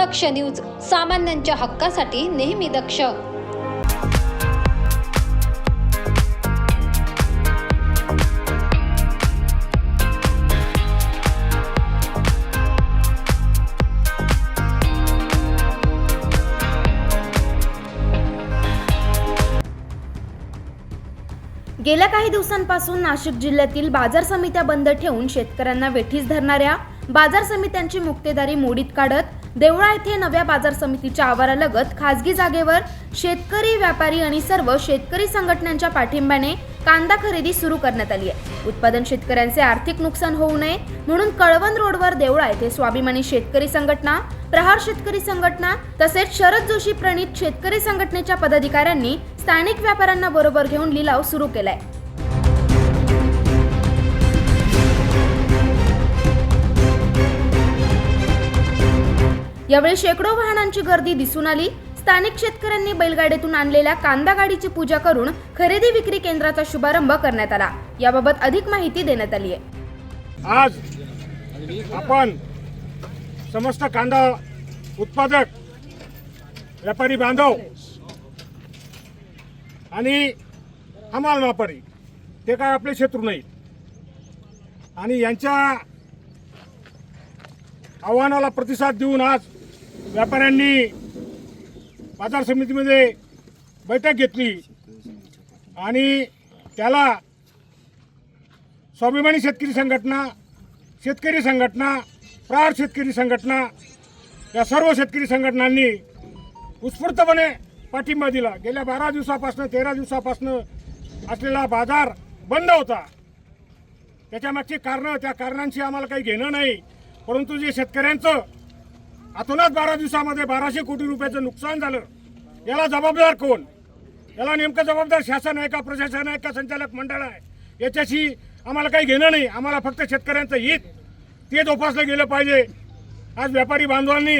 दक्ष news सामान्यांच्या हक्कासाठी नेहमी दक्ष. गेल्या काही दिवसांपासून नाशिक जिल्ह्यातील बाजार समित्या बंद ठेवून शेतकऱ्यांना वेठीस धरणाऱ्या बाजार समित्यांची मुक्तेदारी मोडीत काढत देवळा येथे नव्या बाजार समितीच्या आवारालगत खासगी जागेवर शेतकरी व्यापारी आणि सर्व शेतकरी संघटनांच्या पाठिंब्याने कांदा खरेदी सुरू करण्यात आली आहे. उत्पादन शेतकऱ्यांचे आर्थिक नुकसान होऊ नये म्हणून कळवण रोडवर देवळा येथे स्वाभिमानी शेतकरी संघटना प्रहार शेतकरी संघटना तसेच शरद जोशी प्रणित शेतकरी संघटनेच्या पदाधिकाऱ्यांनी स्थानिक व्यापाऱ्यांना बरोबर घेऊन लिलाव सुरू केलाय. यावेळी शेकडो वाहनांची गर्दी दिसून आली. स्थानिक शेतकऱ्यांनी बैलगाडीतून आणलेल्या कांदा गाडीची पूजा करून खरेदी विक्री केंद्राचा शुभारंभ करण्यात आला. याबाबत अधिक माहिती देण्यात आली आहे. आज आपण समस्त कांदा उत्पादक व्यापारी बांधव आणि हमाल व्यापारी ते काय आपले शत्रू नाहीत. आणि यांच्या आव्हानाला प्रतिसाद देऊन आज व्यापाऱ्यांनी बाजार समितीमध्ये बैठक घेतली आणि त्याला स्वाभिमानी शेतकरी संघटना शेतकरी संघटना प्रहार शेतकरी संघटना या सर्व शेतकरी संघटनांनी उत्स्फूर्तपणे पाठिंबा दिला. गेल्या बारा दिवसापासून तेरा दिवसापासून असलेला बाजार बंद होता. त्याच्यामागची कारणं त्या कारणांशी आम्हाला काही घेणं नाही. परंतु जे शेतकऱ्यांचं आतूनच बारा दिवसामध्ये बाराशे कोटी रुपयाचं नुकसान झालं. याला जबाबदार कोण? याला नेमकं जबाबदार शासन आहे का प्रशासन आहे का संचालक मंडळ आहे? याच्याशी आम्हाला काही घेणं नाही. आम्हाला फक्त शेतकऱ्यांचं हित ते जोपासलं गेलं पाहिजे. आज व्यापारी बांधवांनी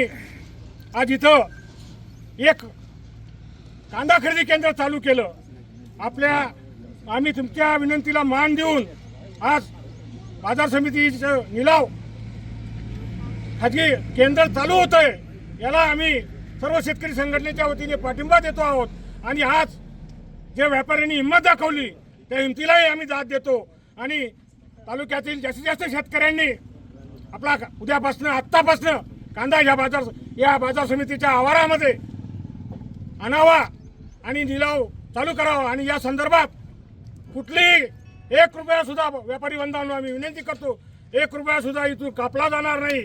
आज इथं एक कांदा खरेदी केंद्र चालू केलं. आपल्या आम्ही तुमच्या विनंतीला मान देऊन आज बाजार समितीचं निलाव खाजगी केंद्र चालू होत आहे याला आम्ही सर्व शेतकरी संघटनेच्या वतीने पाठिंबा देतो आहोत. आणि आज जे व्यापाऱ्यांनी हिंमत दाखवली त्या हिमतीलाही आम्ही दाद देतो. आणि तालुक्यातील जास्तीत जास्त शेतकऱ्यांनी आपला उद्यापासनं आत्तापासनं कांदा या बाजार या बाजार समितीच्या आवारामध्ये आणावा आणि निलाव चालू करावा. आणि या संदर्भात कुठलीही एक रुपया सुद्धा व्यापारी बंधवांना आम्ही विनंती करतो. एक रुपया सुद्धा इथून कापला जाणार नाही.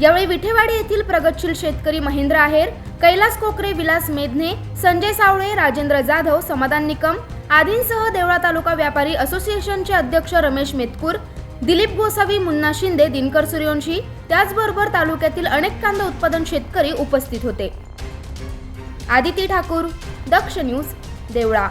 यावेळी विठेवाडी येथील प्रगतशील शेतकरी महेंद्र आहेर कैलास कोकरे विलास मेधने संजय सावळे राजेंद्र जाधव समाधान निकम आदींसह देवळा तालुका व्यापारी असोसिएशनचे अध्यक्ष रमेश मेतकूर दिलीप गोसावी मुन्ना शिंदे दिनकर सूर्यवंशी त्याचबरोबर तालुक्यातील अनेक कांदा उत्पादन शेतकरी उपस्थित होते. आदिती ठाकूर दक्ष न्यूज देवळा.